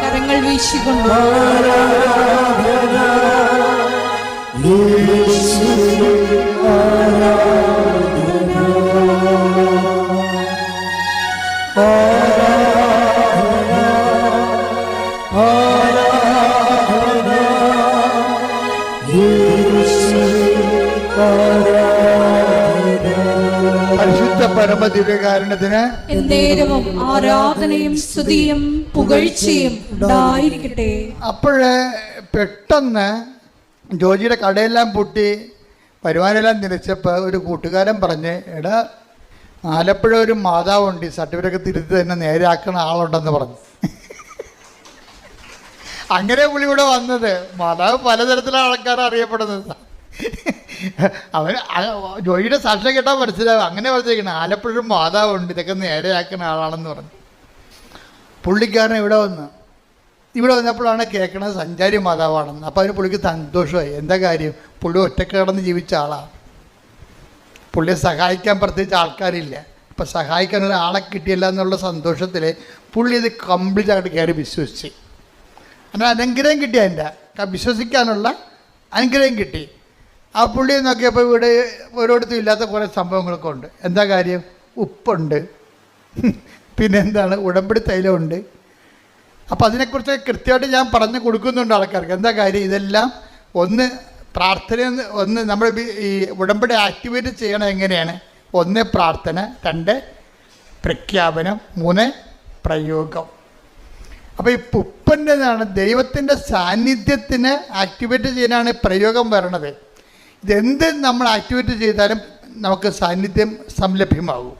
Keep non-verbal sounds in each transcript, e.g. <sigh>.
കരങ്ങൾ വീശിക്കൊണ്ട് പരമദിവ്യകാരണത്തിന് എന്നേരവും ആരാധനയും സ്തുതിയും പുകഴ്ചയും ഉണ്ടായിരിക്കട്ടെ. അപ്പോഴ് പെട്ടെന്ന് ജോജിയുടെ കടയെല്ലാം പൂട്ടി വരുമാനമെല്ലാം നിലച്ചപ്പോൾ ഒരു കൂട്ടുകാരൻ പറഞ്ഞ് എടാ ആലപ്പുഴ ഒരു മാതാവുണ്ട് ഈ സർട്ടിഫിക്കറ്റ് തിരുത്തി തന്നെ നേരെയാക്കുന്ന ആളുണ്ടെന്ന് പറഞ്ഞു. <laughs> അങ്ങനെ പുള്ളി ഇവിടെ വന്നത്. മാതാവ് പലതരത്തിലുള്ള ആൾക്കാർ അറിയപ്പെടുന്നത്. അവൻ ജോയിയുടെ സാക്ഷ്യം കേട്ടാൽ മനസ്സിലാവും അങ്ങനെ പറഞ്ഞിരിക്കണം ആലപ്പുഴ മാതാവുണ്ട് ഇതൊക്കെ നേരെയാക്കുന്ന ആളാണെന്ന് പറഞ്ഞു. പുള്ളിക്കാരൻ ഇവിടെ വന്ന് ഇവിടെ വന്നപ്പോഴാണ് കേൾക്കണത് സഞ്ചാരി മാതാവാണെന്ന്. അപ്പോൾ അതിന് പുള്ളിക്ക് സന്തോഷമായി. എന്താ കാര്യം? പുള്ളി ഒറ്റയ്ക്ക് കിടന്ന് ജീവിച്ച ആളാണ് പുള്ളിയെ സഹായിക്കാൻ പ്രത്യേകിച്ച് ആൾക്കാരില്ല. അപ്പം സഹായിക്കാൻ ഒരാളെ കിട്ടിയില്ല എന്നുള്ള സന്തോഷത്തിൽ പുള്ളി ഇത് കംപ്ലീറ്റ് ആയിട്ട് കയറി വിശ്വസിച്ച്. അങ്ങനെ അനുഗ്രഹം കിട്ടി അതിന്റെ. വിശ്വസിക്കാനുള്ള അനുഗ്രഹം കിട്ടി. ആ പുള്ളി നോക്കിയപ്പോൾ ഇവിടെ ഒരിടത്തും ഇല്ലാത്ത കുറേ സംഭവങ്ങളൊക്കെ ഉണ്ട്. എന്താ കാര്യം? ഉപ്പുണ്ട്. പിന്നെ എന്താണ് ഉടമ്പടി തൈലമുണ്ട്. അപ്പോൾ അതിനെക്കുറിച്ച് കൃത്യമായിട്ട് ഞാൻ പറഞ്ഞു കൊടുക്കുന്നുണ്ട് ആൾക്കാർക്ക്. എന്താ കാര്യം? ഇതെല്ലാം ഒന്ന് പ്രാർത്ഥന ഒന്ന് നമ്മൾ ഈ ഉടമ്പടി ആക്ടിവേറ്റ് ചെയ്യണം എങ്ങനെയാണ്? ഒന്ന് പ്രാർത്ഥന രണ്ട് പ്രഖ്യാപനം മൂന്ന് പ്രയോഗം. അപ്പോൾ ഈ പുപ്പന്റെതാണ് ദൈവത്തിന്റെ സാന്നിധ്യത്തിന് ആക്ടിവേറ്റ് ചെയ്യാനാണ് പ്രയോഗം വരണത്. ഇതെന്ത് നമ്മൾ ആക്ടിവേറ്റ് ചെയ്താലും നമുക്ക് സാന്നിധ്യം സംലഭ്യമാകും.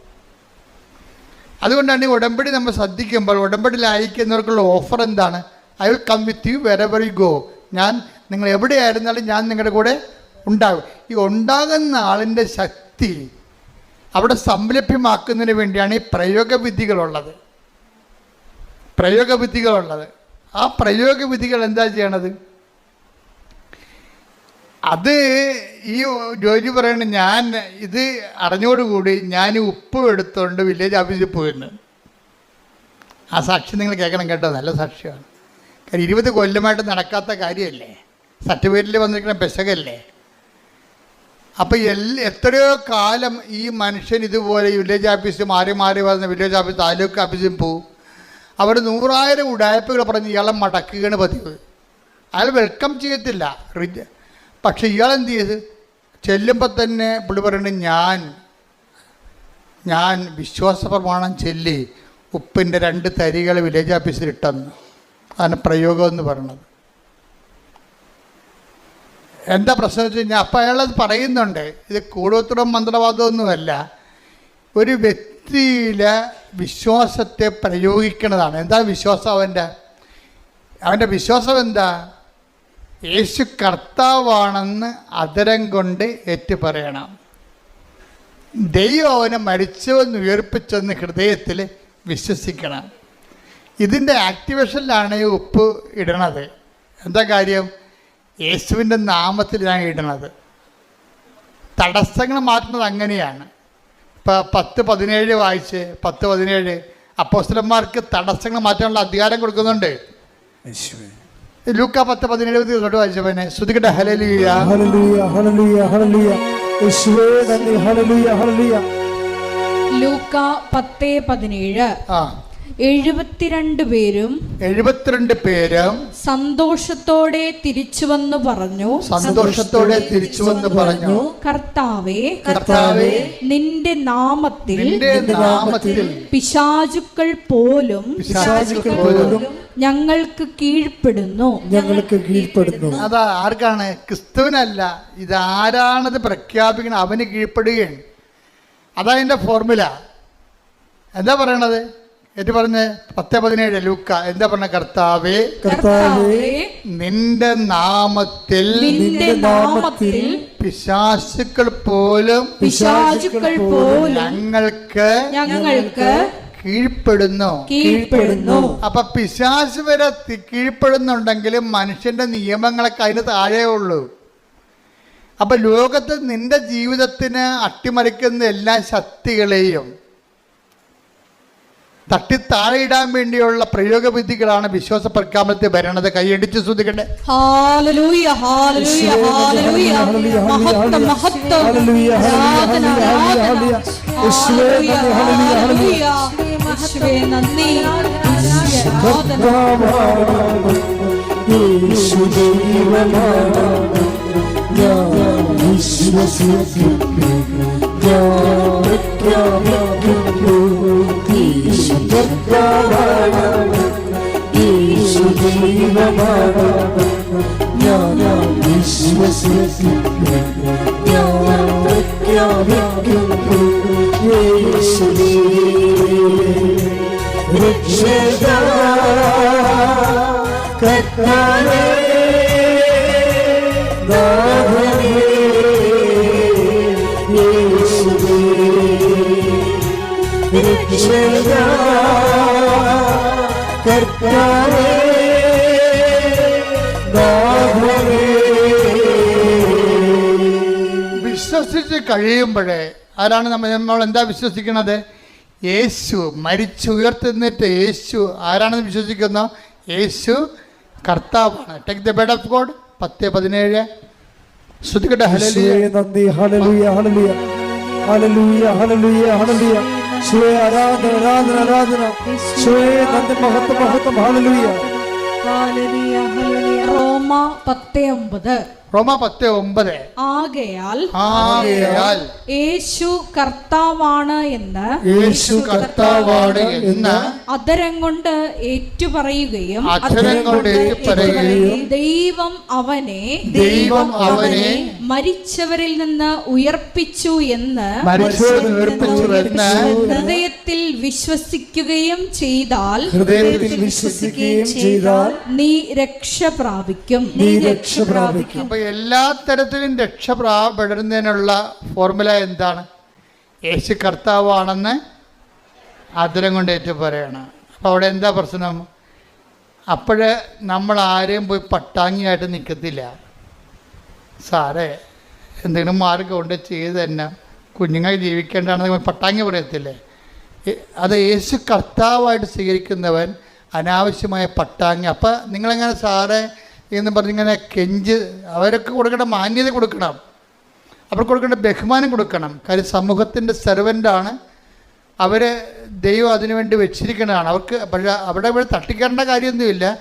അതുകൊണ്ടാണ് ഈ ഉടമ്പടി നമ്മൾ ശ്രദ്ധിക്കുമ്പോൾ ഉടമ്പടിയിൽ അയക്കുന്നവർക്കുള്ള ഓഫർ എന്താണ്? I will come with you wherever you go ഞാൻ നിങ്ങൾ എവിടെയായിരുന്നാലും ഞാൻ നിങ്ങളുടെ കൂടെ ഉണ്ടാകും. ഈ ഉണ്ടാകുന്ന ആളിന്റെ ശക്തി അവിടെ സംലഭ്യമാക്കുന്നതിന് വേണ്ടിയാണ് ഈ പ്രയോഗവിധികളുള്ളത്. പ്രയോഗവിധികളുള്ളത്. ആ പ്രയോഗവിധികൾ എന്താ ചെയ്യണത്? അത് ഈ ജോലി പറയുന്നത് ഞാൻ ഇത് അറിഞ്ഞോടുകൂടി ഞാൻ ഉപ്പ് എടുത്തോണ്ട് വില്ലേജ് ഓഫീസിൽ പോയിരുന്നു ആ സാക്ഷി നിങ്ങൾ കേൾക്കണം കേട്ടോ നല്ല സാക്ഷിയാണ്. കാര്യം ഇരുപത് കൊല്ലമായിട്ട് നടക്കാത്ത കാര്യമല്ലേ? സർട്ടിഫിക്കറ്റിൽ വന്നിരിക്കുന്ന പെശകല്ലേ? അപ്പോൾ എല്ലാ എത്രയോ കാലം ഈ മനുഷ്യൻ ഇതുപോലെ വില്ലേജ് ഓഫീസിൽ മാറി മാറി വന്ന് വില്ലേജ് ഓഫീസ് താലൂക്ക് ഓഫീസിൽ പോവും. അവർ നൂറായിരം ഉടായ്പകൾ പറഞ്ഞ് ഇയാളെ മടക്കുകയാണ് പതിവ്. അയാൾ വെൽക്കം ചെയ്യത്തില്ല. പക്ഷെ ഇയാൾ എന്ത് ചെയ്ത് ചെല്ലുമ്പോൾ തന്നെ പുള്ളി പറയുന്നത് ഞാൻ ഞാൻ വിശ്വാസ പ്രമാണം ചെല്ലി ഉപ്പിന്റെ രണ്ട് തരികൾ വില്ലേജ് ഓഫീസിൽ ഇട്ടെന്ന്. അതാണ് പ്രയോഗം എന്ന് പറയണത്. എന്താ പ്രശ്നം വെച്ച് കഴിഞ്ഞാൽ അപ്പം അയാളത് പറയുന്നുണ്ട്. ഇത് കൂടുതലും മന്ത്രവാദമൊന്നുമല്ല. ഒരു വ്യക്തിയിലെ വിശ്വാസത്തെ പ്രയോഗിക്കുന്നതാണ് എന്താ വിശ്വാസം അവന്റെ അവന്റെ വിശ്വാസം എന്താ? യേശു കർത്താവാണെന്ന് അതരം കൊണ്ട് ഏറ്റു പറയണം ദൈവം അവനെ മരിച്ചവെന്ന് ഉയർപ്പിച്ചെന്ന് ഹൃദയത്തിൽ വിശ്വസിക്കണം. ഇതിന്റെ ആക്ടിവേഷനിലാണ് ഈ ഉപ്പ് ഇടണത്. എന്താ കാര്യം? യേശുവിന്റെ നാമത്തിൽ ഞാൻ ഇടണത്. തടസ്സങ്ങൾ മാറ്റുന്നത് അങ്ങനെയാണ്. ഇപ്പോൾ പത്ത് പതിനേഴ് വായിച്ച് പത്ത് പതിനേഴ് അപ്പോസ്റ്റലന്മാർക്ക് തടസ്സങ്ങൾ മാറ്റാനുള്ള അധികാരം കൊടുക്കുന്നുണ്ട്. ലൂക്ക പത്ത് പതിനേഴ് തൊട്ട് വായിച്ചവനെ ശ്രുതികട്ടെ ഹലലിയ ഹല്ലേലൂയ ഹല്ലേലൂയ ഹല്ലേലൂയ. യേശുവേ നന്ദി ഹല്ലേലൂയ ഹല്ലേലൂയ. ലൂക്ക പത്ത് പതിനേഴ്. ആ. എഴുപത്തിരണ്ട് പേരും എഴുപത്തിരണ്ട് പേരും സന്തോഷത്തോടെ തിരിച്ചു വന്ന് പറഞ്ഞു. സന്തോഷത്തോടെ തിരിച്ചു വന്ന് പറഞ്ഞു. കർത്താവേ കർത്താവേ നിന്റെ നാമത്തിൽ നിന്റെ നാമത്തിൽ പിശാചുക്കൾ പോലും പിശാചുക്കൾ പോലും ഞങ്ങൾക്ക് കീഴ്പ്പെടുന്നു. ഞങ്ങൾക്ക് കീഴ്പ്പെടുന്നു. അതാ ആർക്കാണ്? ക്രിസ്തുവിനല്ല. ഇതാരാണത് പ്രഖ്യാപിക്കണം? അവന് കീഴ്പ്പെടുകയാണ്. അതാ എന്റെ ഫോർമുല എന്താ പറയണത്? ഏറ്റു പറഞ്ഞ് പത്ത് പതിനേഴ് ലൂക്ക എന്താ പറഞ്ഞ കർത്താവേ? കർത്താവേ നിന്റെ നാമത്തിൽ നിന്റെ നാമത്തിൽ പിശാശുക്കൾ പോലും പിശാചുക്കൾ പോലും ഞങ്ങൾക്ക് ഞങ്ങൾക്ക് കീഴ്പ്പെടുന്നു. കീഴ്പ്പെടുന്നു. അപ്പൊ പിശാസ് വരെ കീഴ്പ്പെടുന്നുണ്ടെങ്കിലും മനുഷ്യന്റെ നിയമങ്ങളൊക്കെ അതിന് താഴെ ഉള്ളൂ. അപ്പൊ ലോകത്ത് നിന്റെ ജീവിതത്തിന് അട്ടിമറിക്കുന്ന എല്ലാ ശക്തികളെയും തട്ടി താഴെയിടാൻ വേണ്ടിയുള്ള പ്രയോഗവിധികളാണ് വിശ്വാസ പ്രഖ്യാപനത്തിൽ വരണത്. കൈയടിച്ച് ശ്രദ്ധിക്കട്ടെ. ഹാലലൂയ. ഹാലലൂയ ഹാലലൂയ മഹത്വം മഹത്വം ഹല്ലേലൂയ, ആരാധന ഹല്ലേലൂയ, ആരാധന ഹല്ലേലൂയ. വിശ്വസിച്ച് കഴിയുമ്പോഴേ ആരാണ് നമ്മൾ നമ്മൾ എന്താ വിശ്വസിക്കുന്നത് യേശു മരിച്ചുയർത്തുന്നിട്ട് യേശു. ആരാണെന്ന് വിശ്വസിക്കുന്ന? യേശു കർത്താവാണ്. Take the bed of God പത്ത് പതിനേഴ്. ശ്രുതികട്ടെ ഹലലുയ നന്ദി. ഹലലുയ ഹലലുയ ഹലലുയ ഹലലുയ ഹല്ലേലൂയ. യേശുവേ ആരാധന ആരാധന ആരാധന. യേശുവേ നന്ദി മഹത്വം മഹത്വം. ഹല്ലേലൂയ റോമ പത്ത് റോമ പത്ത് ഒമ്പത്. ആകയാൽ ആകയാൽ യേശു കർത്താവാണ് എന്ന് യേശു കർത്താവാണ് എന്ന് അധരം കൊണ്ട് ഏറ്റുപറയുകയും അധരം കൊണ്ട് പറയുകയും ദൈവം അവനെ ദൈവം അവനെ മരിച്ചവരിൽ നിന്ന് ഉയർപ്പിച്ചു എന്ന് ഹൃദയത്തിൽ വിശ്വസിക്കുകയും ചെയ്താൽ ഹൃദയത്തിൽ വിശ്വസിക്കുകയും ചെയ്താൽ നീ രക്ഷ പ്രാപിക്കും. നീ രക്ഷ പ്രാപിക്കും. അപ്പൊ എല്ലാ തരത്തിലും രക്ഷ പ്രാപ്പെടുന്നതിനുള്ള ഫോർമുല എന്താണ്? യേശു കർത്താവാണെന്ന് ആദരം കൊണ്ട് ഏറ്റു പറയണം അപ്പോൾ അവിടെ എന്താ പ്രശ്നം? അപ്പോഴ് നമ്മൾ ആരെയും പോയി പട്ടാങ്ങിയായിട്ട് നിൽക്കത്തില്ല. സാറേ എന്തെങ്കിലും മാർഗം ഉണ്ട് ചെയ്ത് തന്നെ. കുഞ്ഞുങ്ങൾ ജീവിക്കേണ്ടതാണെന്ന് പട്ടാങ്ങി പറയത്തില്ലേ? അത് യേശു കർത്താവായിട്ട് സ്വീകരിക്കുന്നവൻ അനാവശ്യമായ പട്ടാങ്ങി. അപ്പം നിങ്ങളെങ്ങനെ സാറേ എന്ന് പറഞ്ഞിങ്ങനെ കെഞ്ച് അവരൊക്കെ കൊടുക്കേണ്ട മാന്യത കൊടുക്കണം. അവർക്ക് കൊടുക്കേണ്ട ബഹുമാനം കൊടുക്കണം. കാര്യം സമൂഹത്തിന്റെ സെർവന്റാണ്. അവർ ദൈവം അതിനുവേണ്ടി വെച്ചിരിക്കുന്നതാണ്. അവർക്ക് പക്ഷേ അവിടെ ഇവിടെ തട്ടിക്കേണ്ട കാര്യമൊന്നുമില്ല.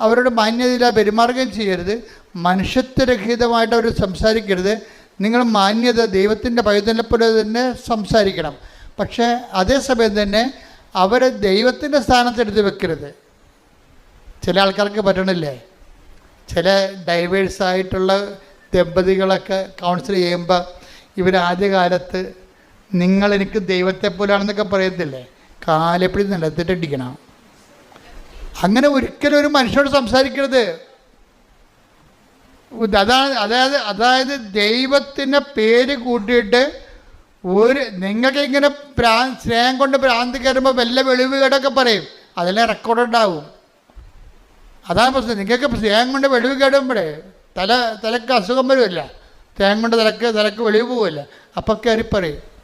അവരോട് മാന്യതയില്ല പെരുമാറുകയും ചെയ്യരുത്. മനുഷ്യത്വരഹിതമായിട്ട് അവർ സംസാരിക്കരുത്. നിങ്ങൾ മാന്യത ദൈവത്തിന്റെ പൈതലപ്പോലെ തന്നെ സംസാരിക്കണം. പക്ഷേ അതേസമയം തന്നെ അവരെ ദൈവത്തിന്റെ സ്ഥാനത്തെടുത്ത് വെക്കരുത്. ചില ആൾക്കാർക്ക് പറ്റണില്ലേ? ചില ഡൈവേഴ്സായിട്ടുള്ള ദമ്പതികളൊക്കെ കൗൺസിൽ ചെയ്യുമ്പോൾ നിങ്ങൾ എനിക്ക് ദൈവത്തെ പോലാണെന്നൊക്കെ പറയത്തില്ലേ? കാലെപ്പിടി നിലത്തിട്ടടിക്കണം. അങ്ങനെ ഒരിക്കലും ഒരു മനുഷ്യനോട് സംസാരിക്കരുത്. അതാണ് അതായത് അതായത് ദൈവത്തിന്റെ പേര് കൂട്ടിയിട്ട് ഒരു നിങ്ങൾക്ക് ഇങ്ങനെ പ്രാ സ്നേഹം കൊണ്ട് ഭ്രാന്തി കയറുമ്പോൾ വല്ല വെളിവുകേടൊക്കെ പറയും. അതെല്ലാം റെക്കോർഡ് ഉണ്ടാവും. അതാണ് പ്രശ്നം. നിങ്ങൾക്ക് തേങ്ങ കൊണ്ട് വെളിവ് കേടുമ്പോഴേ തല തലക്ക് അസുഖം വരുമല്ല തേങ്ങ കൊണ്ട് തലക്ക് തലക്ക് വെളിവ് പോവില്ല. അപ്പം പറയും.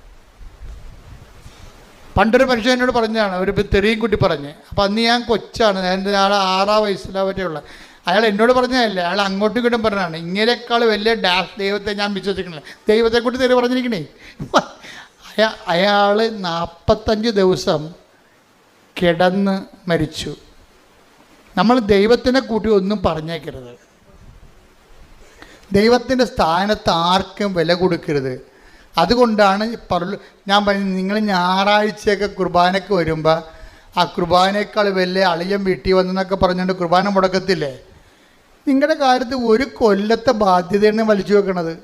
പണ്ടൊരു മനുഷ്യൻ എന്നോട് പറഞ്ഞതാണ് ഒരു തെറിയും കുട്ടി പറഞ്ഞ്. അപ്പം അന്ന് ഞാൻ കൊച്ചാണ് ഞാൻ ആൾ ആറാം വയസ്സിലാ പറ്റിയുള്ള അയാൾ എന്നോട് പറഞ്ഞതല്ല അയാൾ അങ്ങോട്ടും ഇങ്ങോട്ടും പറഞ്ഞാണ് ഇങ്ങനേക്കാൾ വലിയ ഡാഷ് ദൈവത്തെ ഞാൻ വിശ്വസിക്കണില്ല. ദൈവത്തെ കൂട്ടി തെറി പറഞ്ഞിരിക്കണേ. അയാ അയാൾ നാൽപ്പത്തഞ്ച് ദിവസം കിടന്ന് മരിച്ചു. നമ്മൾ ദൈവത്തിനെ കൂട്ടി ഒന്നും പറഞ്ഞേക്കരുത്. ദൈവത്തിന്റെ സ്ഥാനത്ത് ആർക്കും വില കൊടുക്കരുത്. അതുകൊണ്ടാണ് പറ ഞാൻ പറഞ്ഞു നിങ്ങൾ ഞായറാഴ്ചയൊക്കെ കുർബാനയ്ക്ക് വരുമ്പോൾ ആ കുർബാനേക്കാൾ വലിയ അളിയൻ വീട്ടിൽ വന്നെന്നൊക്കെ പറഞ്ഞുകൊണ്ട് കുർബാന മുടക്കത്തില്ലേ? നിങ്ങളുടെ കാര്യത്തിൽ ഒരു കൊല്ലത്തെ ബാധ്യതയാണ് വലിച്ചു വെക്കണത്.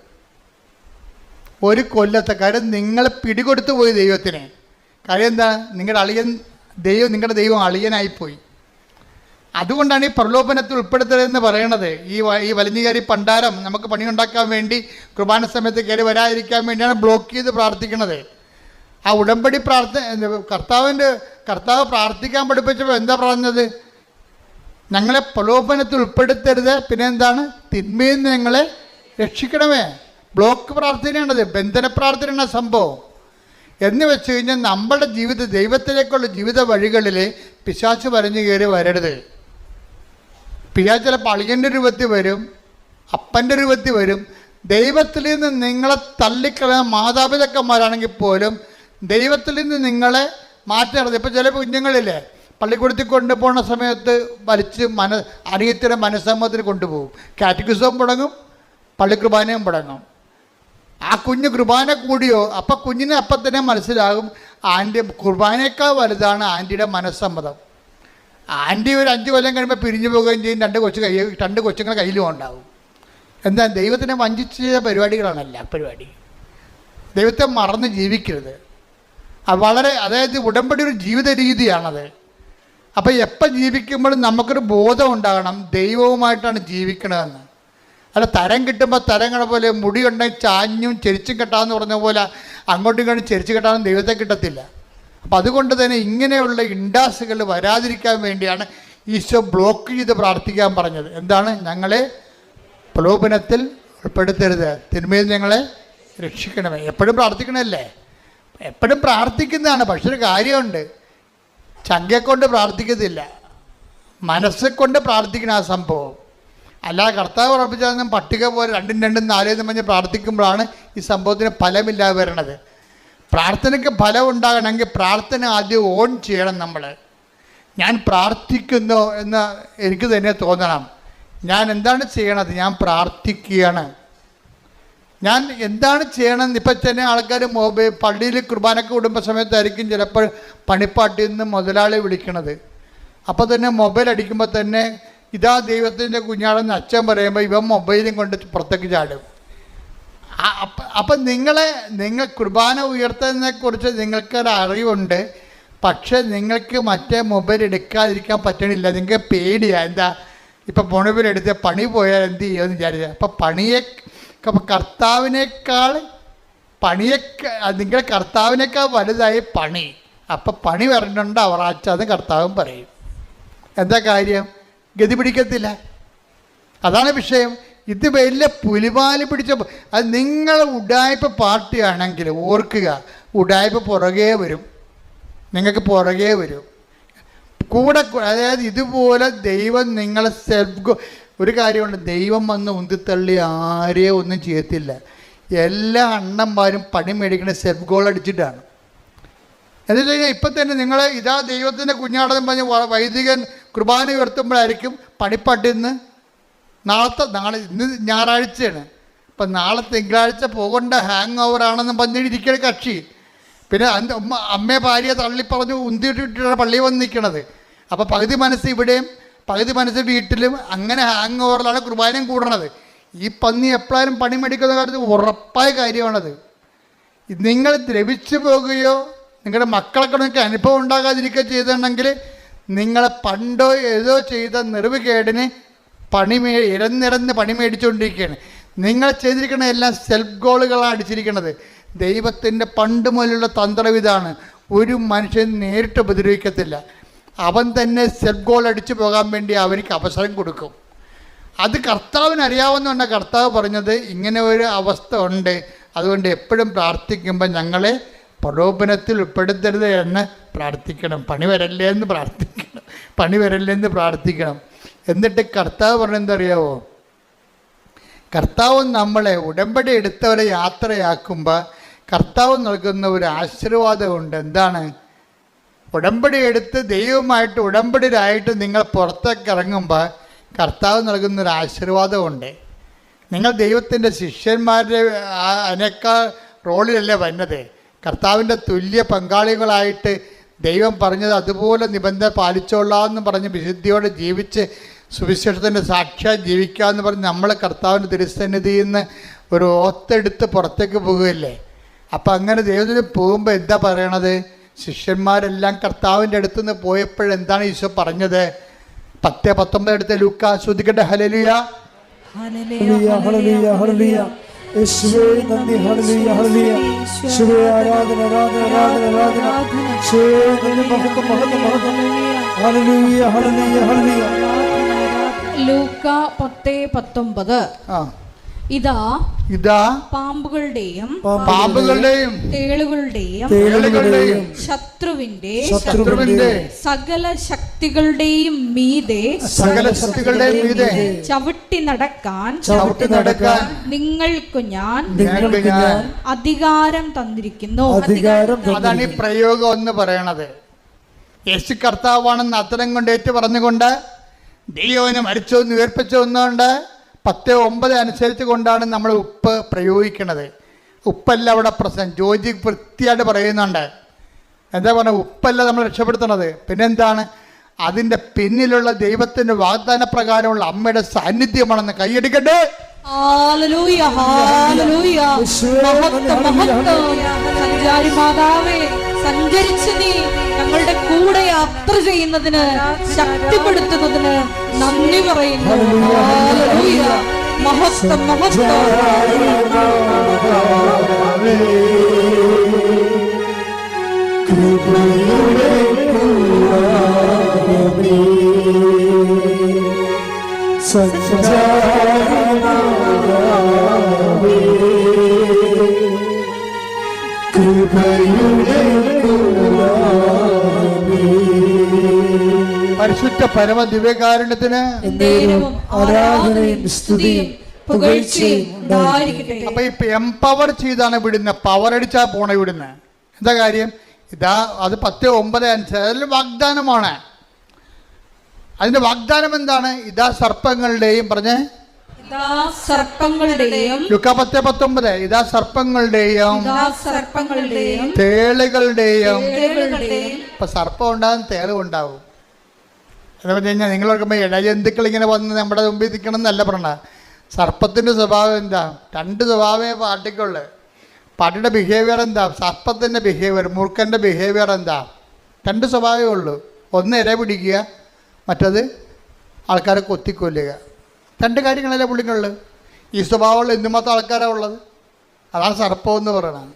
ഒരു കൊല്ലത്തെ കാര്യം നിങ്ങൾ പിടികൊടുത്തു പോയി ദൈവത്തിന്. കാര്യം എന്താ? നിങ്ങളുടെ അളിയൻ ദൈവം നിങ്ങളുടെ ദൈവം അളിയനായിപ്പോയി. അതുകൊണ്ടാണ് ഈ പ്രലോഭനത്തിൽ ഉൾപ്പെടുത്തരുതെന്ന് പറയണത്. ഈ ഈ വലിഞ്ഞുകയറി പണ്ടാരം നമുക്ക് പണിയുണ്ടാക്കാൻ വേണ്ടി കുർബാന സമയത്ത് കയറി വരാതിരിക്കാൻ വേണ്ടിയാണ് ബ്ലോക്ക് ചെയ്ത് പ്രാർത്ഥിക്കുന്നത് ആ ഉടമ്പടി പ്രാർത്ഥന കർത്താവിന്റെ കർത്താവ് പ്രാർത്ഥിക്കാൻ പഠിപ്പിച്ചപ്പോൾ എന്താ പറഞ്ഞത്? ഞങ്ങളെ പ്രലോഭനത്തിൽ ഉൾപ്പെടുത്തരുത്. പിന്നെ എന്താണ്? തിന്മയിൽ നിന്ന് ഞങ്ങളെ രക്ഷിക്കണമേ. ബ്ലോക്ക് പ്രാർത്ഥനയാണത്. ബന്ധന പ്രാർത്ഥനയാണ് സംഭവം. എന്ന് വെച്ച് കഴിഞ്ഞാൽ നമ്മുടെ ജീവിത ദൈവത്തിലേക്കുള്ള ജീവിത വഴികളിൽ പിശാച്ച് വരഞ്ഞു കയറി വരരുത്. പിശാച്ച് ചിലപ്പോൾ അളിയന്റെ രൂപത്തിൽ വരും അപ്പന്റെ രൂപത്തിൽ വരും. ദൈവത്തിൽ നിന്ന് നിങ്ങളെ തള്ളിക്കളയുന്ന മാതാപിതാക്കന്മാരാണെങ്കിൽ പോലും ദൈവത്തിൽ നിന്ന് നിങ്ങളെ മാറ്റരുത് ഇപ്പോൾ ചില കുഞ്ഞുങ്ങളില്ലേ പള്ളിക്കൂടത്തിൽ കൊണ്ടുപോകുന്ന സമയത്ത് വലിച്ച് മന അനിയത്തിന്റെ മനസ്സമ്മതത്തിന് കൊണ്ടുപോകും. കാറ്റഗിസവും മുടങ്ങും പള്ളിക്കുർബാനയും മുടങ്ങും. ആ കുഞ്ഞ് കുർബാന കൂടിയോ അപ്പം കുഞ്ഞിന് അപ്പം തന്നെ മനസ്സിലാകും ആന്റി കുർബാനയേക്കാൾ വലുതാണ് ആന്റിയുടെ മനസ്സമ്മതം. ആന്റി ഒരു അഞ്ച് കൊല്ലം കഴിയുമ്പോൾ പിരിഞ്ഞു പോവുകയും ചെയ്യും. രണ്ട് കൊച്ചു കൈ രണ്ട് കൊച്ചുങ്ങൾ കയ്യിലും ഉണ്ടാവും. എന്താ ദൈവത്തിനെ വഞ്ചിച്ച് പരിപാടികളാണല്ല പരിപാടികളാണ് പരിപാടി ദൈവത്തെ മറന്ന് ജീവിക്കരുത്. വളരെ അതായത് ഉടമ്പടി ഒരു ജീവിത രീതിയാണത്. അപ്പോൾ എപ്പോൾ ജീവിക്കുമ്പോഴും നമുക്കൊരു ബോധം ഉണ്ടാകണം. ദൈവവുമായിട്ടാണ് ജീവിക്കണതെന്ന്. അല്ല തരം കിട്ടുമ്പോൾ തരങ്ങളെ പോലെ മുടി ഉണ്ടെങ്കിൽ ചാഞ്ഞും ചെരിച്ചും കെട്ടാന്ന് പറഞ്ഞ പോലെ അങ്ങോട്ടും ഇങ്ങോട്ടും ചെരിച്ച് കെട്ടാനും ദൈവത്തെ കിട്ടത്തില്ല. അപ്പം അതുകൊണ്ട് തന്നെ ഇങ്ങനെയുള്ള ഇൻഡാസുകൾ വരാതിരിക്കാൻ വേണ്ടിയാണ് ഈശോ ബ്ലോക്ക് ചെയ്ത് പ്രാർത്ഥിക്കാൻ പറഞ്ഞത്. എന്താണ്? ഞങ്ങളെ പ്രലോഭനത്തിൽ ഉൾപ്പെടുത്തരുത്. തിന്മയിൽ ഞങ്ങളെ രക്ഷിക്കണമേ. എപ്പോഴും പ്രാർത്ഥിക്കണമല്ലേ എപ്പോഴും പ്രാർത്ഥിക്കുന്നതാണ്. പക്ഷെ ഒരു കാര്യമുണ്ട്. ചങ്കയെക്കൊണ്ട് പ്രാർത്ഥിക്കത്തില്ല. മനസ്സെ കൊണ്ട് പ്രാർത്ഥിക്കണം ആ സംഭവം. അല്ലാതെ കർത്താവ് ഉറപ്പിച്ചാൽ പട്ടിക പോലെ രണ്ടും രണ്ടും നാലേന്നും പറഞ്ഞ് പ്രാർത്ഥിക്കുമ്പോഴാണ് ഈ സംഭവത്തിന് ഫലമില്ലാതെ വരണത്. പ്രാർത്ഥനയ്ക്ക് ഫലം ഉണ്ടാകണമെങ്കിൽ പ്രാർത്ഥന ആദ്യം ഓൺ ചെയ്യണം നമ്മൾ. ഞാൻ പ്രാർത്ഥിക്കുന്നു എന്ന് എനിക്ക് തന്നെ തോന്നണം. ഞാൻ എന്താണ് ചെയ്യണത്? ഞാൻ പ്രാർത്ഥിക്കുകയാണ്. ഞാൻ എന്താണ് ചെയ്യണമെന്ന് ഇപ്പം തന്നെ ആൾക്കാർ മൊബൈൽ പള്ളിയിൽ കുർബാനക്ക് കൂടുമ്പോൾ സമയത്തായിരിക്കും ചിലപ്പോൾ പണിപ്പാട്ടിൽ നിന്ന് മുതലാളി വിളിക്കണത്. അപ്പോൾ തന്നെ മൊബൈൽ അടിക്കുമ്പോൾ തന്നെ ഇതാ ദൈവത്തിന്റെ കുഞ്ഞാടെന്ന് അച്ഛൻ പറയുമ്പോൾ ഇവൻ മൊബൈലും കൊണ്ട് പുറത്തേക്ക് ചാടും. അപ്പ- നിങ്ങളെ നിങ്ങൾ കുർബാന ഉയർത്തുന്നതിനെക്കുറിച്ച് നിങ്ങൾക്കൊരു അറിവുണ്ട്. പക്ഷെ നിങ്ങൾക്ക് മറ്റേ മൊബൈൽ എടുക്കാതിരിക്കാൻ പറ്റണില്ല. നിങ്ങൾക്ക് പേടിയാണ് എന്താ? ഇപ്പം മൊബൈൽ എടുത്ത് പണി പോയാൽ എന്ത് ചെയ്യുമെന്ന് വിചാരിച്ചാൽ അപ്പം പണിയെ കർത്താവിനേക്കാൾ പണിയെ നിങ്ങൾ കർത്താവിനേക്കാൾ വലുതായി പണി. അപ്പം പണി വരണുണ്ട് അവറാച്ചാന്ന് കർത്താവും പറയും. എന്താ കാര്യം? ഗതി പിടിക്കത്തില്ല. അതാണ് വിഷയം. ഇത് വലിയ പുലിപാൽ പിടിച്ച അത് നിങ്ങൾ ഉഡായ്പ പാർട്ടിയാണെങ്കിൽ ഓർക്കുക ഉഡായ്പ പുറകെ വരും. നിങ്ങൾക്ക് പുറകെ വരും. കൂടെ അതായത് ഇതുപോലെ ദൈവം നിങ്ങളെ സെൽഫ് ഒരു കാര്യമുണ്ട് ദൈവം വന്ന് ഉന്തിത്തള്ളി ആരെയും ഒന്നും ചെയ്യത്തില്ല. എല്ലാ അണ്ണന്മാരും പണി മേടിക്കുന്ന സെൽഫ് ഗോൾ അടിച്ചിട്ടാണ്. എന്ന് കഴിഞ്ഞാൽ ഇപ്പം തന്നെ നിങ്ങൾ ഇതാ ദൈവത്തിന്റെ കുഞ്ഞാടെന്ന് പറഞ്ഞ് വൈദികൻ കുർബാന ഉയർത്തുമ്പോഴായിരിക്കും പണിപ്പാട്ടിൽ നിന്ന് നാളത്തെ നാളെ ഇന്ന് ഞായറാഴ്ചയാണ്. അപ്പം നാളെ തിങ്കളാഴ്ച പോകേണ്ട ഹാങ് ഓവർ ആണെന്ന് പറഞ്ഞിരിക്കുന്ന കക്ഷി. പിന്നെ അന്ത ഉമ്മ അമ്മയെ ഭാര്യയെ തള്ളി പറഞ്ഞു ഉന്തിയിട്ടിട്ടാണ് പള്ളിയിൽ വന്ന് നിൽക്കണത് അപ്പോൾ പകുതി മനസ്സ് ഇവിടെയും പകുതി മനസ്സ് വീട്ടിലും അങ്ങനെ ഹാങ് ഓവറിലാണ് കുർബാനയും കൂടണത്. ഈ പന്നി എപ്പോഴും പണി മേടിക്കുന്ന കാര്യത്തിൽ ഉറപ്പായ കാര്യമാണത്. നിങ്ങൾ ദ്രവിച്ചു പോകുകയോ നിങ്ങളുടെ മക്കളൊക്കെ നിങ്ങൾക്ക് അനുഭവം ഉണ്ടാകാതിരിക്കുകയോ ചെയ്തിട്ടുണ്ടെങ്കിൽ നിങ്ങളെ പണ്ടോ ഏതോ ചെയ്ത നിറവുകേടിന് പണി മേ ഇരന്നിരന്ന് പണി മേടിച്ചുകൊണ്ടിരിക്കുകയാണ്. നിങ്ങൾ ചെയ്തിരിക്കുന്ന എല്ലാം സെൽഫ് ഗോളുകളാണ് അടിച്ചിരിക്കുന്നത്. ദൈവത്തിന്റെ പണ്ട് മുതലുള്ള തന്ത്രം ഇതാണ്. ഒരു മനുഷ്യൻ നേരിട്ട് ഉപദ്രവിക്കത്തില്ല. അവൻ തന്നെ സെൽഫ് ഗോൾ അടിച്ചു പോകാൻ വേണ്ടി അവർക്ക് അവസരം കൊടുക്കും. അത് കർത്താവിന് അറിയാവുന്നതുകൊണ്ട് കർത്താവ് പറഞ്ഞത് ഇങ്ങനെ ഒരു അവസ്ഥ ഉണ്ട്. അതുകൊണ്ട് എപ്പോഴും പ്രാർത്ഥിക്കുമ്പോൾ ഞങ്ങളെ പ്രലോഭനത്തിൽ ഉൾപ്പെടുത്തരുത് എന്ന് പ്രാർത്ഥിക്കണം. പണി വരല്ലേ എന്ന് പ്രാർത്ഥിക്കണം. പണി വരല്ലേ എന്ന് പ്രാർത്ഥിക്കണം. എന്നിട്ട് കർത്താവ് പറഞ്ഞെന്തറിയാവോ കർത്താവ് നമ്മളെ ഉടമ്പടി എടുത്തവരെ യാത്രയാക്കുമ്പോൾ കർത്താവ് നൽകുന്ന ഒരു ആശീർവാദമുണ്ട് എന്താണ്? ഉടമ്പടി എടുത്ത് ദൈവമായിട്ട് ഉടമ്പടിയിലായിട്ട് നിങ്ങൾ പുറത്തേക്ക് ഇറങ്ങുമ്പോൾ കർത്താവ് നൽകുന്ന ഒരു ആശീർവാദമുണ്ട് നിങ്ങൾ ദൈവത്തിന്റെ ശിഷ്യന്മാരുടെ അതിനേക്കാൾ റോളിലല്ലേ വന്നത്? കർത്താവിന്റെ തുല്യ പങ്കാളികളായിട്ട് ദൈവം പറഞ്ഞത് അതുപോലെ നിബന്ധന പാലിച്ചോളാം എന്ന് പറഞ്ഞ് വിശുദ്ധിയോടെ ജീവിച്ച് സുവിശേഷത്തിന്റെ സാക്ഷാತ್ ജീവിക്കാമെന്ന് പറഞ്ഞ് നമ്മളെ കർത്താവിന്റെ തിരുസന്നിധിയിൽ നിന്ന് ഒരു ഓത്തെടുത്ത് പുറത്തേക്ക് പോകുകയല്ലേ? അപ്പം അങ്ങനെ ദൈവത്തിന് പോകുമ്പോൾ എന്താ പറയണത്? ശിഷ്യന്മാരെല്ലാം കർത്താവിന്റെ അടുത്ത് നിന്ന് പോയപ്പോഴെന്താണ് ഈശോ പറഞ്ഞത്? പത്ത് പത്തൊമ്പത് എടുത്ത് ലൂക്ക ശ്രദ്ധിക്കട്ടെ ഹലലിയ ഹല്ലേലൂയ ഹല്ലേലൂയ ഹല്ലേലൂയ. യേശുവേ നന്ദി. ഹല്ലേലൂയ ഹല്ലേലൂയ. യേശുവേ ആരാധന ആരാധന ആരാധന ലൂക്ക പത്ത് പത്തൊമ്പത്. ഇതാ ഇതാ പാമ്പുകളുടെയും പാമ്പുകളുടെയും തേളുകളുടെയും തേളുകളുടെയും ശത്രുവിന്റെ ശത്രുവിന്റെ സകല ശക്തികളുടെയും മീതെ സകല ശക്തികളുടെയും മീതെ ചവിട്ടി നടക്കാൻ ചവിട്ടി നടക്കാൻ നിങ്ങൾക്കു ഞാൻ നിങ്ങൾക്ക് ഞാൻ അധികാരം തന്നിരിക്കുന്നു. അധികാരം അതാണ് ഈ പ്രയോഗം എന്ന് പറയണത്. യേശു കർത്താവാണെന്ന് അത്തരം കൊണ്ട് ഏറ്റു പറഞ്ഞുകൊണ്ട് ദൈവന് മരിച്ചോന്ന് എന്ന് ഉയർപ്പിച്ചു എന്നുകൊണ്ട് പത്ത് ഒമ്പത് അനുസരിച്ച് കൊണ്ടാണ് നമ്മൾ ഉപ്പ് പ്രയോഗിക്കുന്നത് ഉപ്പല്ല അവിടെ പ്രശ്നം. ജോജി വൃത്തിയായിട്ട് പറയുന്നുണ്ട്. എന്താ പറഞ്ഞ? ഉപ്പല്ല നമ്മൾ രക്ഷപ്പെടുത്തുന്നത്. പിന്നെന്താണ്? അതിന്റെ പിന്നിലുള്ള ദൈവത്തിന്റെ വാഗ്ദാന പ്രകാരമുള്ള അമ്മയുടെ സാന്നിധ്യമാണെന്ന് കൈയെടുക്കട്ടെ. സഞ്ചാരി മാതാവേ സഞ്ചരിച്ചു നീ ഞങ്ങളുടെ കൂടെ യാത്ര ചെയ്യുന്നതിന് ശക്തിപ്പെടുത്തുന്നതിന് നന്ദി പറയുന്നു. മഹത്വം മഹത്വം. മഹത്വം പരിശുദ്ധ പരമ ദിവ്യകാരുണ്യത്തിന് നേരവും ആരാധനയും സ്തുതിയും പുകഴ്ചയും ഉണ്ടായിരിക്കട്ടെ. അപ്പൊ ഇപ്പൊ എംപവർ ചെയ്താണ് വിടുന്നത് പവർ അടിച്ചാ പോണ വിടുന്നത് എന്താ കാര്യം? ഇതാ അത് പത്ത് ഒമ്പത് അഞ്ച് അതിൽ വാഗ്ദാനമാണ്. അതിന്റെ വാഗ്ദാനം എന്താണ്? ഇതാ സർപ്പങ്ങളുടെയും പറഞ്ഞേ. സർപ്പങ്ങളുടെയും പത്ത് പത്തൊമ്പത്. ഇതാ സർപ്പങ്ങളുടെയും തേളുകളുടെയും. ഇപ്പൊ സർപ്പം ഉണ്ടാകും തേളും ഉണ്ടാവും. എന്ന് പറഞ്ഞു കഴിഞ്ഞാൽ നിങ്ങൾ ഓർക്കുമ്പോൾ ഇടജന്തുക്കൾ ഇങ്ങനെ വന്ന് നമ്മുടെ മുമ്പിൽ നിൽക്കണം എന്നല്ല പറഞ്ഞ. സർപ്പത്തിന്റെ സ്വഭാവം എന്താ? രണ്ട് സ്വഭാവമേ പാട്ടിക്കുള്ളു പാട്ടിയുടെ ബിഹേവിയർ എന്താ? സർപ്പത്തിന്റെ ബിഹേവിയർ മൂർഖന്റെ ബിഹേവിയർ എന്താ? രണ്ട് സ്വഭാവമേ ഉള്ളൂ. ഒന്ന് ഇര പിടിക്കുക മറ്റത് ആൾക്കാരെ കൊത്തിക്കൊല്ലുക. രണ്ട് കാര്യങ്ങളല്ലേ പുള്ളിക്കുള്ളത് ഈ സ്വഭാവമുള്ള എന്തുമാത്രം ആൾക്കാരാണ് ഉള്ളത്? അതാണ് സർപ്പം എന്ന് പറയുന്നത്.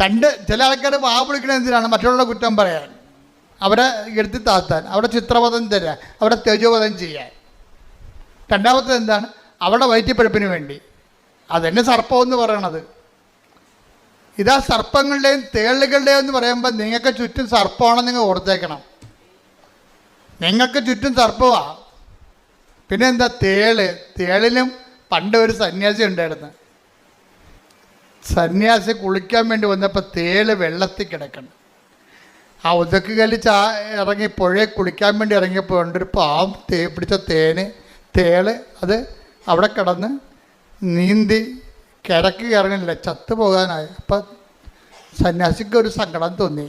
രണ്ട് ചില ആൾക്കാർ വാ വിളിക്കണത് എന്തിനാണ്? മറ്റുള്ള കുറ്റം പറയാൻ. അവരെ എടുത്തി താത്താൻ അവിടെ ചിത്രവധം തരാൻ അവിടെ തേജോവധം ചെയ്യാൻ. രണ്ടാമത്തത് എന്താണ്? അവിടെ വയറ്റിപ്പഴുപ്പിന് വേണ്ടി. അതന്നെ സർപ്പം എന്ന് പറയണത്. ഇതാ സർപ്പങ്ങളുടെയും തേളുകളുടെയും എന്ന് പറയുമ്പോൾ നിങ്ങൾക്ക് ചുറ്റും സർപ്പമാണെന്ന് നിങ്ങൾ ഓർത്തേക്കണം. നിങ്ങൾക്ക് ചുറ്റും സർപ്പമാണ് പിന്നെ എന്താ തേൾ? തേളിലും പണ്ട് ഒരു സന്യാസി ഉണ്ടായിരുന്നു. സന്യാസി കുളിക്കാൻ വേണ്ടി വന്നപ്പോൾ തേൾ വെള്ളത്തിൽ കിടക്കണം. ആ ഉദക്ക് കല്ല് ഇറങ്ങി പുഴയെ കുളിക്കാൻ വേണ്ടി ഇറങ്ങിയപ്പോൾ ഉണ്ട് ഒരു പാവം തേ പിടിച്ച തേന് തേൾ അത് അവിടെ കിടന്ന് നീന്തി കിടക്ക് കയറണില്ല ചത്തു പോകാനായി. അപ്പം സന്യാസിക്ക് ഒരു സങ്കടം തോന്നി.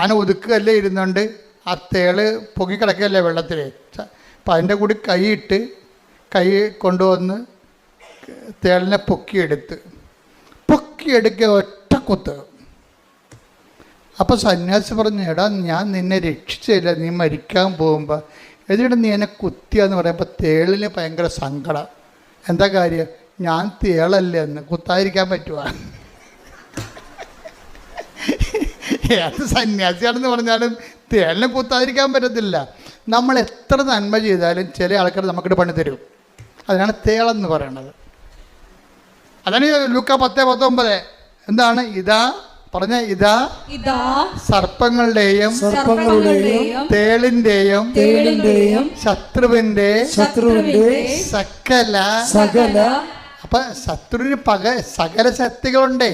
ആന ഒതുക്ക് കല്ലേ ഇരുന്നുകൊണ്ട് ആ തേൾ പൊങ്ങിക്കിടക്കുകയല്ലേ വെള്ളത്തിൽ അപ്പം അതിന്റെ കൂടി കൈയിട്ട് കൈ കൊണ്ടുവന്ന് തേളിനെ പൊക്കിയെടുത്ത്. പൊക്കിയെടുക്കുക ഒറ്റ കുത്ത്. അപ്പോൾ സന്യാസി പറഞ്ഞു എടാ ഞാൻ നിന്നെ രക്ഷിച്ചില്ല നീ മരിക്കാൻ പോകുമ്പോൾ എന്നിട്ട് നീ എന്നെ കുത്തിയെന്ന് പറയുമ്പോൾ തേളിന് ഭയങ്കര സങ്കടം. എന്താ കാര്യം? ഞാൻ തേളല്ലേ എന്ന്. കുത്താതിരിക്കാൻ പറ്റുമോ ഏത് സന്യാസിയാണെന്ന് പറഞ്ഞാലും തേളിനെ കുത്താതിരിക്കാൻ പറ്റത്തില്ല. നമ്മൾ എത്ര നന്മ ചെയ്താലും ചില ആൾക്കാർ നമുക്കിട്ട് പണി തരും. അതിനാണ് തേളെന്ന് പറയണത് അതാണ് ലുക്ക പത്ത് പത്തൊമ്പത്. എന്താണ്? ഇതാ പറഞ്ഞ ഇതാ ഇതാ സർപ്പങ്ങളുടെയും സർപ്പങ്ങളുടെയും തേളിന്റെയും തേളിന്റെയും ശത്രുവിന്റെ ശത്രുവിന്റെ സകല സകല അപ്പൊ ശത്രുവിന് പക സകല ശക്തികളുണ്ടേ.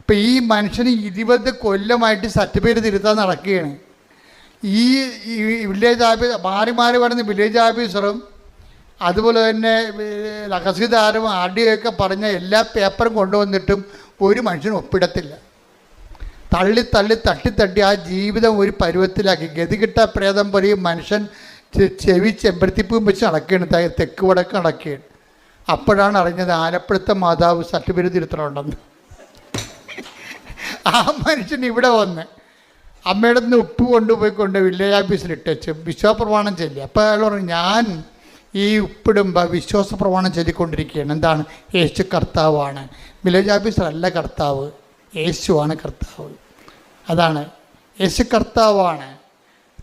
ഇപ്പൊ ഈ മനുഷ്യന് ഇരുപത് കൊല്ലമായിട്ട് സർട്ടിഫിക്കറ്റ് തിരുത്താൻ നടക്കുകയാണ്. ഈ വില്ലേജ് ഓഫീസ് മാറി മാറി വരുന്ന വില്ലേജ് ആഫീസറും അതുപോലെ തന്നെ രഹസ്യതാരും ആർ ഡി ഒക്കെ പറഞ്ഞ എല്ലാ പേപ്പറും കൊണ്ടുവന്നിട്ടും ഒരു മനുഷ്യനും ഒപ്പിടത്തില്ല. തള്ളി തള്ളി തട്ടി തട്ടി ആ ജീവിതം ഒരു പരുവത്തിലാക്കി. ഗതികിട്ട പ്രേതം പോലെ ഈ മനുഷ്യൻ ചെവി ചെമ്പരത്തിപ്പൂം വെച്ച് നടക്കുകയാണ്. തെക്ക് വടക്ക് നടക്കുകയാണ്. അപ്പോഴാണ് അറിഞ്ഞത് ആലപ്പുഴത്തെ മാതാവ് സർട്ടിഫിക്കറ്റ് തിരുത്തണുണ്ടെന്ന് ആ മനുഷ്യൻ ഇവിടെ വന്ന് അമ്മയുടെ നിന്ന് ഉപ്പ് കൊണ്ടുപോയി കൊണ്ട് വില്ലേജ് ഓഫീസിൽ ഇട്ടേച്ച് വിശ്വാസപ്രമാണം ചൊല്ലി. അപ്പോൾ അയാൾ പറഞ്ഞു ഞാൻ ഈ ഉപ്പിടുമ്പോൾ വിശ്വാസ പ്രമാണം ചൊല്ലിക്കൊണ്ടിരിക്കുകയാണ്. എന്താണ്? യേശു കർത്താവാണ്. വില്ലേജ് ഓഫീസറല്ല കർത്താവ്. യേശുവാണ് കർത്താവ്. അതാണ്. യേശു കർത്താവാണ്.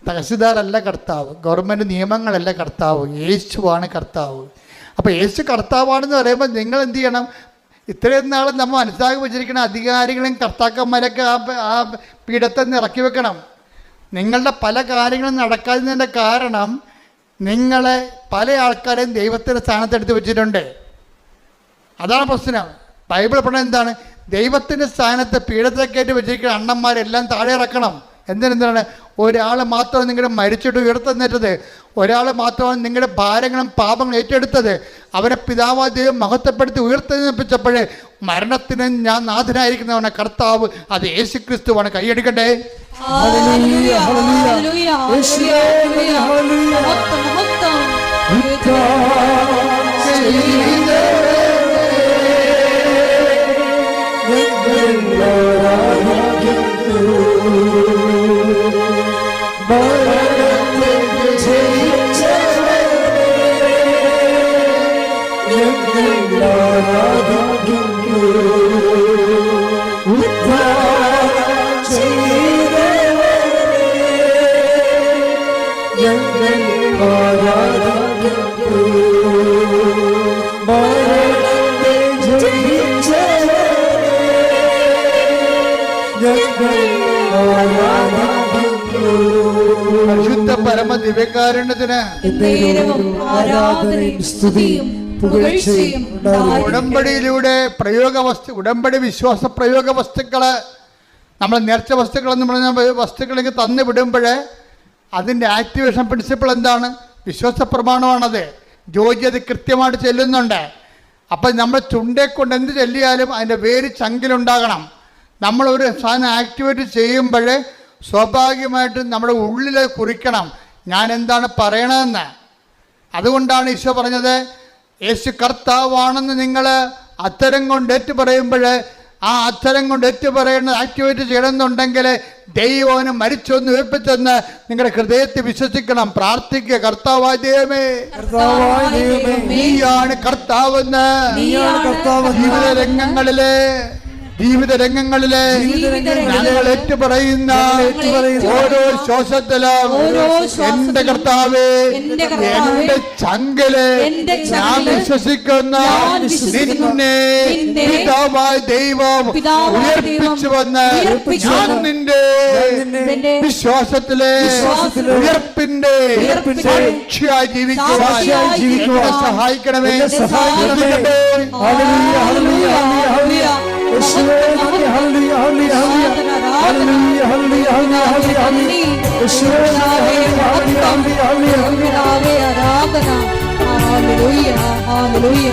തഹസിൽദാരല്ല കർത്താവ്. ഗവൺമെന്റ് നിയമങ്ങളല്ല കർത്താവ്. യേശുവാണ് കർത്താവ്. അപ്പോൾ യേശു കർത്താവാണെന്ന് പറയുമ്പോൾ നിങ്ങൾ എന്ത് ചെയ്യണം? ഇത്രയും നാൾ നമ്മൾ മനസ്സിലാക്കി വെച്ചിരിക്കുന്ന അധികാരികളും കർത്താക്കന്മാരൊക്കെ ആ ആ പീഠത്തിൽ നിന്ന് ഇറക്കി വെക്കണം. നിങ്ങളുടെ പല കാര്യങ്ങളും നടക്കാതിന്റെ കാരണം നിങ്ങളെ പല ആൾക്കാരെയും ദൈവത്തിന്റെ സ്ഥാനത്തെടുത്ത് വെച്ചിട്ടുണ്ട്. അതാണ് പ്രശ്നം. ബൈബിൾ പറഞ്ഞ എന്താണ്? ദൈവത്തിന്റെ സ്ഥാനത്ത് പീഠത്തിലേക്കായിട്ട് വെച്ചിരിക്കുന്ന അണ്ണന്മാരെല്ലാം താഴെ ഇറക്കണം. എന്തിനെന്താണ് ഒരാൾ മാത്രമാണ് നിങ്ങളുടെ മരിച്ചിട്ട് ഉയർത്തുന്നേറ്റത് ഒരാൾ മാത്രമാണ് നിങ്ങളുടെ ഭാരങ്ങളും പാപങ്ങളും ഏറ്റെടുത്തത്. അവരെ പിതാവാ ദൈവം മഹത്വപ്പെടുത്തി ഉയർത്തെഴുന്നേൽപ്പിച്ചപ്പോഴേ മരണത്തിന് ഞാൻ നാഥനായിരിക്കുന്നവനെ കർത്താവ് അത് യേശു ക്രിസ്തുവാണ് കൈയടിക്കട്ടെ ഹല്ലേലൂയ ഹല്ലേലൂയ യേശുവേ, ഹല്ലേലൂയ പരമ ദിവ്യകാരുണ്യത്തിന് നേരവും ആരാധനയും സ്തുതിയും. ഉടമ്പടിയിലൂടെ പ്രയോഗ വസ്തു ഉടമ്പടി വിശ്വാസ പ്രയോഗ വസ്തുക്കൾ നമ്മൾ നേർച്ച വസ്തുക്കൾ എന്ന് പറഞ്ഞ വസ്തുക്കളെങ്കിൽ തന്നു വിടുമ്പോഴേ അതിന്റെ ആക്ടിവേഷൻ പ്രിൻസിപ്പിൾ എന്താണ്? വിശ്വാസ പ്രമാണമാണത്. ജോജി അത് കൃത്യമായിട്ട് ചെല്ലുന്നുണ്ട്. അപ്പം നമ്മൾ ചുണ്ടേ കൊണ്ട് എന്ത് ചെല്ലിയാലും അതിന്റെ വേര് ചങ്കിലുണ്ടാകണം. നമ്മളൊരു സാധനം ആക്ടിവേറ്റ് ചെയ്യുമ്പോൾ സ്വാഭാവികമായിട്ടും നമ്മുടെ ഉള്ളിൽ കുറിക്കണം. ഞാൻ എന്താണ് പറയണതെന്ന്? അതുകൊണ്ടാണ് ഈശോ പറഞ്ഞത് യേശു കർത്താവാണെന്ന് നിങ്ങൾ അത്തരം കൊണ്ട് ഏറ്റു പറയുമ്പോൾ ആ അത്തരം കൊണ്ട് ഏറ്റു പറയുന്നത് ആക്ടിവേറ്റ് ചെയ്യണമെന്നുണ്ടെങ്കിൽ ദൈവവന് മരിച്ചൊന്ന് ഉയർപ്പിച്ചെന്ന് നിങ്ങളുടെ ഹൃദയത്തിൽ വിശ്വസിക്കണം. പ്രാർത്ഥിക്കുക കർത്താവായ ദൈവമേ നീയാണ് കർത്താവെന്ന് നീയാണ് കർത്താവെന്ന് ജീവിത രംഗങ്ങളിലെ ജീവിത രംഗങ്ങളിലെ ജീവിതരംഗങ്ങളിലെ ഞങ്ങൾ ഏറ്റുപറയുന്ന ഓരോ ശ്വാസത്തിലും എന്റെ കർത്താവേ എന്റെ ചങ്കൽ ഞാൻ വിശ്വസിക്കുന്ന നിന്നെ പിതാവായ ദൈവം ഉയർപ്പിച്ചു വന്ന് ഞാൻ നിന്റെ നിന്നെ വിശ്വാസത്തിലെ വിശ്വാസത്തിലെ ഉയർപ്പിന്റെ സാക്ഷിയായി ജീവിക്കുവാൻ സഹായിക്കണമേ സഹായിക്കണമേ Hallelujah സഹായിക്കണമേ hallelujah. സഹായിക്കണമേ. ഹല്ലേലൂയ. ആരാധന ഹല്ലേലൂയ ഹല്ലേലൂയ